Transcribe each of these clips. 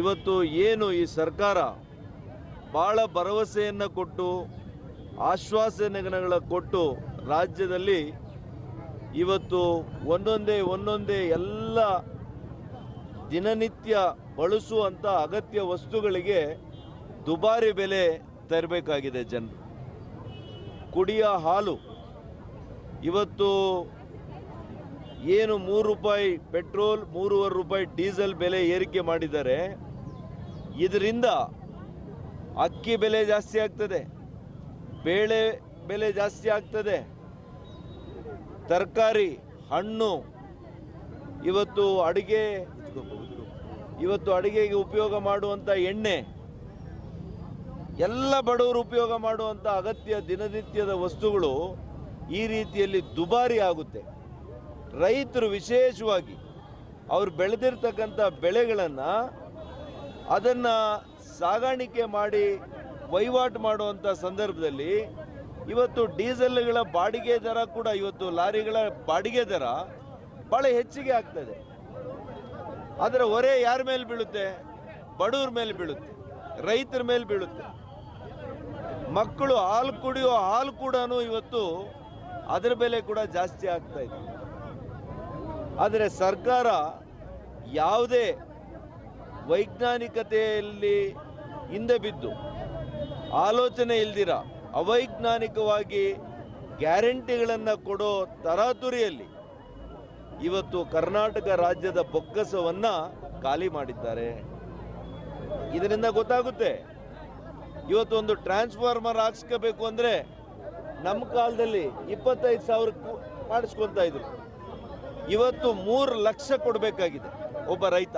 ಇವತ್ತು ಏನು ಈ ಸರ್ಕಾರ ಭಾಳ ಭರವಸೆಯನ್ನು ಕೊಟ್ಟು ಆಶ್ವಾಸನೆಗಳ ಕೊಟ್ಟು ರಾಜ್ಯದಲ್ಲಿ ಇವತ್ತು ಒಂದೊಂದೇ ಒಂದೊಂದೇ ಎಲ್ಲ ದಿನನಿತ್ಯ ಬಳಸುವಂಥ ಅಗತ್ಯ ವಸ್ತುಗಳಿಗೆ ದುಬಾರಿ ಬೆಲೆ ತರಬೇಕಾಗಿದೆ ಜನರು ಕುಡಿಯ ಹಾಲು, ಇವತ್ತು ಏನು ಮೂರು ರೂಪಾಯಿ ಪೆಟ್ರೋಲ್, ಮೂರುವರೆ ರೂಪಾಯಿ ಡೀಸೆಲ್ ಬೆಲೆ ಏರಿಕೆ ಮಾಡಿದ್ದಾರೆ. ಇದರಿಂದ ಅಕ್ಕಿ ಬೆಲೆ ಜಾಸ್ತಿ ಆಗ್ತದೆ, ಬೇಳೆ ಬೆಲೆ ಜಾಸ್ತಿ ಆಗ್ತದೆ, ತರಕಾರಿ, ಹಣ್ಣು, ಇವತ್ತು ಅಡುಗೆ, ಇವತ್ತು ಅಡುಗೆಗೆ ಉಪಯೋಗ ಮಾಡುವಂಥ ಎಣ್ಣೆ, ಎಲ್ಲ ಬಡವರು ಉಪಯೋಗ ಮಾಡುವಂಥ ಅಗತ್ಯ ದಿನನಿತ್ಯದ ವಸ್ತುಗಳು ಈ ರೀತಿಯಲ್ಲಿ ದುಬಾರಿ ಆಗುತ್ತೆ. ರೈತರು ವಿಶೇಷವಾಗಿ ಅವರು ಬೆಳೆದಿರ್ತಕ್ಕಂಥ ಬೆಳೆಗಳನ್ನು ಅದನ್ನು ಸಾಗಾಣಿಕೆ ಮಾಡಿ ವಹಿವಾಟು ಮಾಡುವಂಥ ಸಂದರ್ಭದಲ್ಲಿ ಇವತ್ತು ಡೀಸೆಲ್ಗಳ ಬಾಡಿಗೆ ದರ ಕೂಡ ಇವತ್ತು ಲಾರಿಗಳ ಬಾಡಿಗೆ ದರ ಭಾಳ ಹೆಚ್ಚಿಗೆ ಆಗ್ತದೆ. ಅದರ ಹೊರೆ ಯಾರ ಮೇಲೆ ಬೀಳುತ್ತೆ? ಬಡವ್ರ ಮೇಲೆ ಬೀಳುತ್ತೆ, ರೈತರ ಮೇಲೆ ಬೀಳುತ್ತೆ. ಮಕ್ಕಳು ಹಾಲು ಕುಡಿಯೋ ಹಾಲು ಕೂಡ ಇವತ್ತು ಅದರ ಬೆಲೆ ಕೂಡ ಜಾಸ್ತಿ ಆಗ್ತಾ ಇದೆ. ಆದರೆ ಸರ್ಕಾರ ಯಾವುದೇ ವೈಜ್ಞಾನಿಕತೆಯಲ್ಲಿ ಹಿಂದೆ ಬಿದ್ದು, ಆಲೋಚನೆ ಇಲ್ದಿರ, ಅವೈಜ್ಞಾನಿಕವಾಗಿ ಗ್ಯಾರಂಟಿಗಳನ್ನು ಕೊಡೋ ತರಾತುರಿಯಲ್ಲಿ ಇವತ್ತು ಕರ್ನಾಟಕ ರಾಜ್ಯದ ಬೊಕ್ಕಸವನ್ನು ಖಾಲಿ ಮಾಡಿದ್ದಾರೆ. ಇದರಿಂದ ಗೊತ್ತಾಗುತ್ತೆ, ಇವತ್ತು ಒಂದು ಟ್ರಾನ್ಸ್ಫಾರ್ಮರ್ ಹಾಕ್ಸ್ಕೋಬೇಕು ಅಂದರೆ ನಮ್ಮ ಕಾಲದಲ್ಲಿ ಇಪ್ಪತ್ತೈದು ಸಾವಿರ ಮಾಡಿಸ್ಕೊತಾ ಇದ್ರು. ಇವತ್ತು ಮೂರು ಲಕ್ಷ ಕೊಡಬೇಕಾಗಿದೆ ಒಬ್ಬ ರೈತ.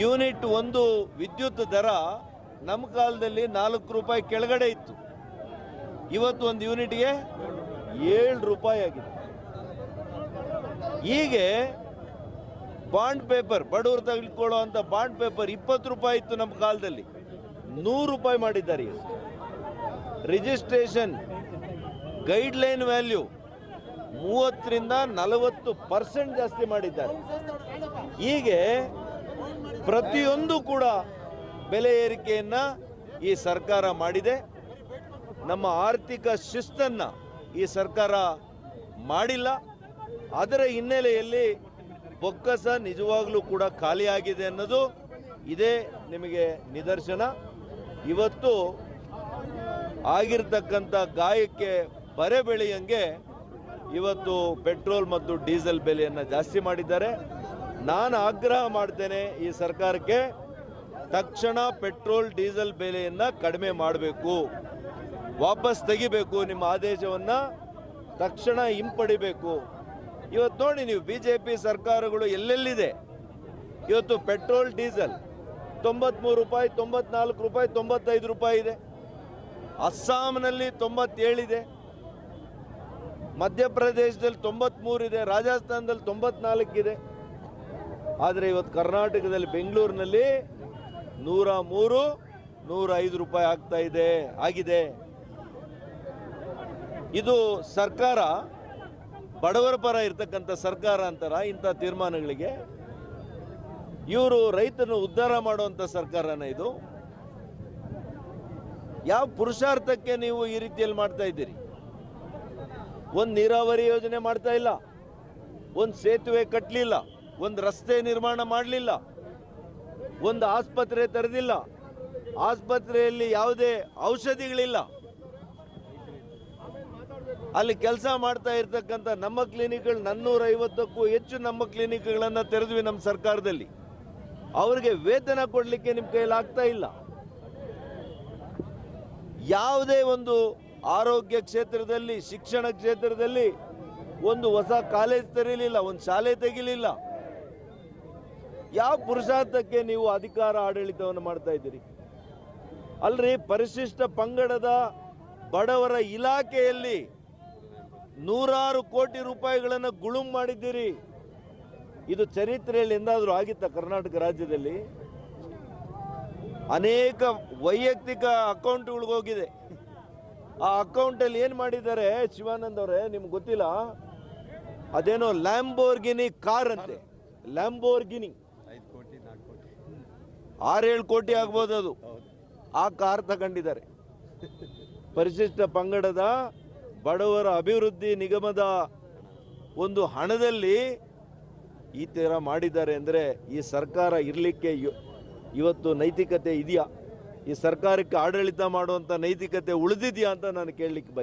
ಯೂನಿಟ್ ಒಂದು ವಿದ್ಯುತ್ ದರ ನಮ್ಮ ಕಾಲದಲ್ಲಿ ನಾಲ್ಕು ರೂಪಾಯಿ ಕೆಳಗಡೆ ಇತ್ತು. ಇವತ್ತು ಒಂದು ಯೂನಿಟ್ಗೆ ಏಳು ರೂಪಾಯಿ ಆಗಿದೆ. ಹೀಗೆ ಬಾಂಡ್ ಪೇಪರ್, ಬಡವರು ತೆಗೆದುಕೊಳ್ಳೋ ಅಂತ ಬಾಂಡ್ ಪೇಪರ್ ಇಪ್ಪತ್ತು ರೂಪಾಯಿ ಇತ್ತು ನಮ್ಮ ಕಾಲದಲ್ಲಿ. ನೂರು ರೂಪಾಯಿ ಮಾಡಿದ್ದಾರೆ. ರಿಜಿಸ್ಟ್ರೇಷನ್ ಗೈಡ್ಲೈನ್ ವ್ಯಾಲ್ಯೂ ಮೂವತ್ತರಿಂದ ನಲವತ್ತು ಪರ್ಸೆಂಟ್ ಜಾಸ್ತಿ ಮಾಡಿದ್ದಾರೆ. ಹೀಗೆ ಪ್ರತಿಯೊಂದು ಕೂಡ ಬೆಲೆ ಏರಿಕೆಯನ್ನು ಈ ಸರ್ಕಾರ ಮಾಡಿದೆ. ನಮ್ಮ ಆರ್ಥಿಕ ಶಿಸ್ತನ್ನು ಈ ಸರ್ಕಾರ ಮಾಡಿಲ್ಲ. ಅದರ ಹಿನ್ನೆಲೆಯಲ್ಲಿ ಬೊಕ್ಕಸ ನಿಜವಾಗಲೂ ಕೂಡ ಖಾಲಿಯಾಗಿದೆ ಅನ್ನೋದು ಇದೇ ನಿಮಗೆ ನಿದರ್ಶನ. ಇವತ್ತು ಆಗಿರ್ತಕ್ಕಂಥ ಗಾಯಕ್ಕೆ ಬರೆ ಬೆಳೆಯಂಗೆ ಇವತ್ತು ಪೆಟ್ರೋಲ್ ಮತ್ತು ಡೀಸೆಲ್ ಬೆಲೆಯನ್ನು ಜಾಸ್ತಿ ಮಾಡಿದ್ದಾರೆ. ನಾನು ಆಗ್ರಹ ಮಾಡ್ತೇನೆ ಈ ಸರ್ಕಾರಕ್ಕೆ ತಕ್ಷಣ ಪೆಟ್ರೋಲ್, ಡೀಸೆಲ್ ಬೆಲೆಯನ್ನು ಕಡಿಮೆ ಮಾಡಬೇಕು. ವಾಪಸ್ ತೆಗಿಬೇಕು ನಿಮ್ಮ ಆದೇಶವನ್ನು ತಕ್ಷಣ ಹಿಂಪಡಿಬೇಕು. ಇವತ್ತು ನೋಡಿ ನೀವು ಬಿ ಜೆ ಪಿ ಸರ್ಕಾರಗಳು ಎಲ್ಲೆಲ್ಲಿದೆ? ಇವತ್ತು ಪೆಟ್ರೋಲ್, ಡೀಸೆಲ್ ತೊಂಬತ್ಮೂರು ರೂಪಾಯಿ, ತೊಂಬತ್ನಾಲ್ಕು ರೂಪಾಯಿ, ತೊಂಬತ್ತೈದು ರೂಪಾಯಿ ಇದೆ. ಅಸ್ಸಾಂನಲ್ಲಿ ತೊಂಬತ್ತೇಳಿದೆ. ಮಧ್ಯಪ್ರದೇಶದಲ್ಲಿ ತೊಂಬತ್ಮೂರು ಇದೆ. ರಾಜಸ್ಥಾನದಲ್ಲಿ ತೊಂಬತ್ನಾಲ್ಕಿದೆ ಆದರೆ ಇವತ್ತು ಕರ್ನಾಟಕದಲ್ಲಿ ಬೆಂಗಳೂರಿನಲ್ಲಿ ನೂರ ಮೂರು, ನೂರ ಐದು ರೂಪಾಯಿ ಆಗ್ತಾ ಇದೆ, ಆಗಿದೆ. ಇದು ಸರ್ಕಾರ, ಬಡವರ ಪರ ಇರ್ತಕ್ಕಂಥ ಸರ್ಕಾರ ಅಂತಾರ, ಇಂಥ ತೀರ್ಮಾನಗಳಿಗೆ? ಇವರು ರೈತರನ್ನು ಉದ್ಧಾರ ಮಾಡುವಂಥ ಸರ್ಕಾರನ ಇದು? ಯಾವ ಪುರುಷಾರ್ಥಕ್ಕೆ ನೀವು ಈ ರೀತಿಯಲ್ಲಿ ಮಾಡ್ತಾ ಇದ್ದೀರಿ? ಒಂದು ನೀರಾವರಿ ಯೋಜನೆ ಮಾಡ್ತಾ ಇಲ್ಲ, ಒಂದು ಸೇತುವೆ ಕಟ್ಟಲಿಲ್ಲ ಒಂದು ರಸ್ತೆ ನಿರ್ಮಾಣ ಮಾಡಲಿಲ್ಲ. ಒಂದು ಆಸ್ಪತ್ರೆ ತೆರೆದಿಲ್ಲ. ಆಸ್ಪತ್ರೆಯಲ್ಲಿ ಯಾವುದೇ ಔಷಧಿಗಳಿಲ್ಲ. ಅಲ್ಲಿ ಕೆಲಸ ಮಾಡ್ತಾ ಇರ್ತಕ್ಕಂಥ ನಮ್ಮ ಕ್ಲಿನಿಕ್ಗಳು ನನ್ನೂರ ಐವತ್ತಕ್ಕೂ ಹೆಚ್ಚು ನಮ್ಮ ಕ್ಲಿನಿಕ್ಗಳನ್ನು ತೆರೆದ್ವಿ ನಮ್ಮ ಸರ್ಕಾರದಲ್ಲಿ. ಅವರಿಗೆ ವೇತನ ಕೊಡಲಿಕ್ಕೆ ನಿಮ್ಮ ಕೈಯಲ್ಲಿ ಆಗ್ತಾ ಇಲ್ಲ. ಯಾವುದೇ ಒಂದು ಆರೋಗ್ಯ ಕ್ಷೇತ್ರದಲ್ಲಿ, ಶಿಕ್ಷಣ ಕ್ಷೇತ್ರದಲ್ಲಿ ಒಂದು ಹೊಸ ಕಾಲೇಜ್ ತೆರೀಲಿಲ್ಲ, ಒಂದು ಶಾಲೆ ತೆಗಿಲಿಲ್ಲ. ಯಾವ ಪುರುಷಾರ್ಥಕ್ಕೆ ನೀವು ಅಧಿಕಾರ ಆಡಳಿತವನ್ನು ಮಾಡ್ತಾ ಇದ್ದೀರಿ? ಅಲ್ರಿ, ಪರಿಶಿಷ್ಟ ಪಂಗಡದ ಬಡವರ ಇಲಾಖೆಯಲ್ಲಿ ನೂರಾರು ಕೋಟಿ ರೂಪಾಯಿಗಳನ್ನು ಗುಳುಂ ಮಾಡಿದ್ದೀರಿ. ಇದು ಚರಿತ್ರೆಯಲ್ಲಿ ಎಂದಾದರೂ ಆಗಿತ್ತ ಕರ್ನಾಟಕ ರಾಜ್ಯದಲ್ಲಿ? ಅನೇಕ ವೈಯಕ್ತಿಕ ಅಕೌಂಟ್ಗಳಿಗೆ ಹೋಗಿದೆ. ಆ ಅಕೌಂಟಲ್ಲಿ ಏನು ಮಾಡಿದ್ದಾರೆ ಶಿವಾನಂದ್ ಅವರೇ, ನಿಮ್ಗೆ ಗೊತ್ತಿಲ್ಲ? ಅದೇನೋ ಲ್ಯಾಂಬೋರ್ಗಿನಿ ಕಾರ್ ಅಂತೆ. ಲ್ಯಾಂಬೋರ್ಗಿನಿ ಆರೇಳು ಕೋಟಿ ಆಗ್ಬೋದು ಅದು. ಆ ಕಾರ್ ತಗೊಂಡಿದ್ದಾರೆ. ಪರಿಶಿಷ್ಟ ಪಂಗಡದ ಬಡವರ ಅಭಿವೃದ್ಧಿ ನಿಗಮದ ಒಂದು ಹಣದಲ್ಲಿ ಈ ಥರ ಮಾಡಿದ್ದಾರೆ ಅಂದರೆ ಈ ಸರ್ಕಾರ ಇರಲಿಕ್ಕೆ ಇವತ್ತು ನೈತಿಕತೆ ಇದೆಯಾ? ಈ ಸರ್ಕಾರಕ್ಕೆ ಆಡಳಿತ ಮಾಡುವಂಥ ನೈತಿಕತೆ ಉಳಿದಿದೆಯಾ ಅಂತ ನಾನು ಕೇಳಲಿಕ್ಕೆ ಬಯಸ್ತೀನಿ.